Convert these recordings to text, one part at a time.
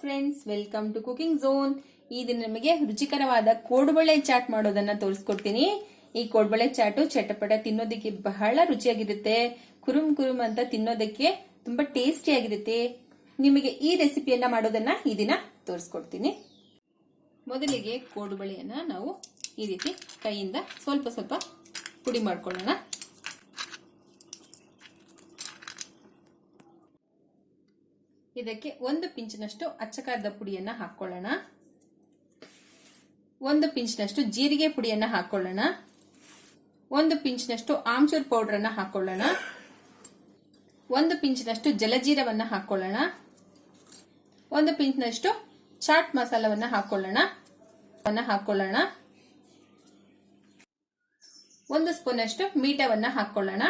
Friends welcome to cooking zone ಈ ದಿನ ನಿಮಗೆ ರುಚಿಕರವಾದ ಕೋಡುಬಳೆ ಚಾಟ್ ಮಾಡೋದನ್ನ ತೋರಿಸ್ಕೊಡ್ತೀನಿ. ಈ ಕೋಡುಬಳೆ ಚಾಟು ಚಟಪಟ ತಿನ್ನೋದಕ್ಕೆ ಬಹಳ ರುಚಿಯಾಗಿರುತ್ತೆ. ಕುರುಮ್ ಕುರುಮ್ ಅಂತ ತಿನ್ನೋದಕ್ಕೆ ತುಂಬಾ ಟೇಸ್ಟಿಯಾಗಿರುತ್ತೆ. ನಿಮಗೆ ಈ ರೆಸಿಪಿಯನ್ನ ಮಾಡೋದನ್ನ ಈ ದಿನ ತೋರಿಸ್ಕೊಡ್ತೀನಿ. ಮೊದಲಿಗೆ ಕೋಡುಬಳೆಯನ್ನ ನಾವು ಈ ರೀತಿ ಕೈಯಿಂದ ಸ್ವಲ್ಪ ಸ್ವಲ್ಪ ಪುಡಿ ಮಾಡ್ಕೊಳ್ಳೋಣ. ಇದಕ್ಕೆ ಒಂದು ಪಿಂಚಿನಷ್ಟು ಅಚ್ಚಕಾರದ ಪುಡಿಯನ್ನ ಹಾಕೊಳ್ಳೋಣ. ಒಂದು ಪಿಂಚ್ನಷ್ಟು ಜೀರಿಗೆ ಪುಡಿಯನ್ನ ಹಾಕೊಳ್ಳೋಣ. ಒಂದು ಪಿಂಚ್ನಷ್ಟು ಆಮ್ಚೂರ್ ಪೌಡರ್ ಅನ್ನ ಹಾಕೊಳ್ಳೋಣ. ಒಂದು ಪಿಂಚ್ನಷ್ಟು ಜಲಜೀರವನ್ನ ಹಾಕೊಳ್ಳೋಣ. ಒಂದು ಪಿಂಚ್ನಷ್ಟು ಚಾಟ್ ಮಸಾಲವನ್ನ ಹಾಕೊಳ್ಳೋಣ. ಹಾಕೊಳ್ಳೋಣ. ಒಂದು ಸ್ಪೂನ್ ಅಷ್ಟು ಮೀಟವನ್ನ ಹಾಕೊಳ್ಳೋಣ.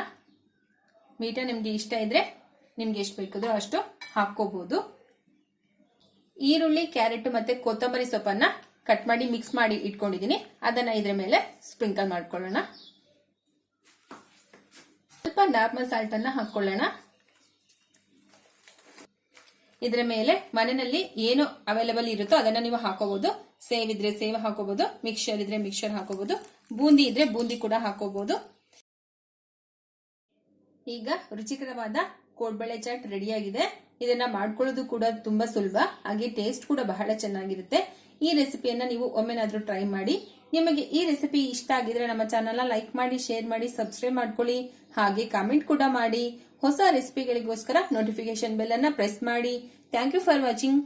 ಮೀಟ ನಿಮ್ಗೆ ಇಷ್ಟ ಇದ್ರೆ ನಿಮ್ಗೆ ಎಷ್ಟು ಬೇಕಿದ್ರು ಅಷ್ಟು ಹಾಕೋಬಹುದು ಈರುಳ್ಳಿ, ಕ್ಯಾರೆಟ್ ಮತ್ತೆ ಕೊತ್ತಂಬರಿ ಸೊಪ್ಪನ್ನ ಕಟ್ ಮಾಡಿ ಮಿಕ್ಸ್ ಮಾಡಿ ಇಟ್ಕೊಂಡಿದ್ದೀನಿ. ಅದನ್ನ ಇದ್ರ ಮೇಲೆ ಸ್ಪ್ರಿಂಕಲ್ ಮಾಡ್ಕೊಳ್ಳೋಣ. ಸ್ವಲ್ಪ ನಾರ್ಮಲ್ ಸಾಲ್ಟ್ ಅನ್ನ ಹಾಕೊಳ್ಳೋಣ ಇದರ ಮೇಲೆ ಮನೆಯಲ್ಲಿ ಏನು ಅವೈಲೇಬಲ್ ಇರುತ್ತೋ ಅದನ್ನ ನೀವು ಹಾಕೋಬಹುದು ಸೇವ್ ಇದ್ರೆ ಸೇವ್ ಹಾಕೋಬಹುದು ಮಿಕ್ಸರ್ ಇದ್ರೆ ಮಿಕ್ಸರ್ ಹಾಕೋಬಹುದು ಬೂಂದಿ ಇದ್ರೆ ಬೂಂದಿ ಕೂಡ ಹಾಕೋಬಹುದು ಈಗ ರುಚಿಕರವಾದ ಕೋಡ್ಬಳೆ ಚಾಟ್ ಆಗಿದೆ. ಇದನ್ನ ಮಾಡ್ಕೊಳ್ಳೋದು ಕೂಡ ತುಂಬಾ ಸುಲಭ. ಹಾಗೆ ಟೇಸ್ಟ್ ಕೂಡ ಬಹಳ ಚೆನ್ನಾಗಿರುತ್ತೆ. ಈ ರೆಸಿಪಿಯನ್ನ ನೀವು ಒಮ್ಮೆನಾದ್ರೂ ಟ್ರೈ ಮಾಡಿ. ನಿಮಗೆ ಈ ರೆಸಿಪಿ ಇಷ್ಟ ಆಗಿದ್ರೆ ನಮ್ಮ ಚಾನಲ್ ಲೈಕ್ ಮಾಡಿ ಶೇರ್ ಮಾಡಿ ಸಬ್ಸ್ಕ್ರೈಬ್ ಮಾಡ್ಕೊಳ್ಳಿ. ಹಾಗೆ ಕಾಮೆಂಟ್ ಕೂಡ ಮಾಡಿ. ಹೊಸ ರೆಸಿಪಿಗಳಿಗೋಸ್ಕರ ನೋಟಿಫಿಕೇಶನ್ ಬೆಲ್ ಅನ್ನ ಪ್ರೆಸ್ ಮಾಡಿ. Thank you for watching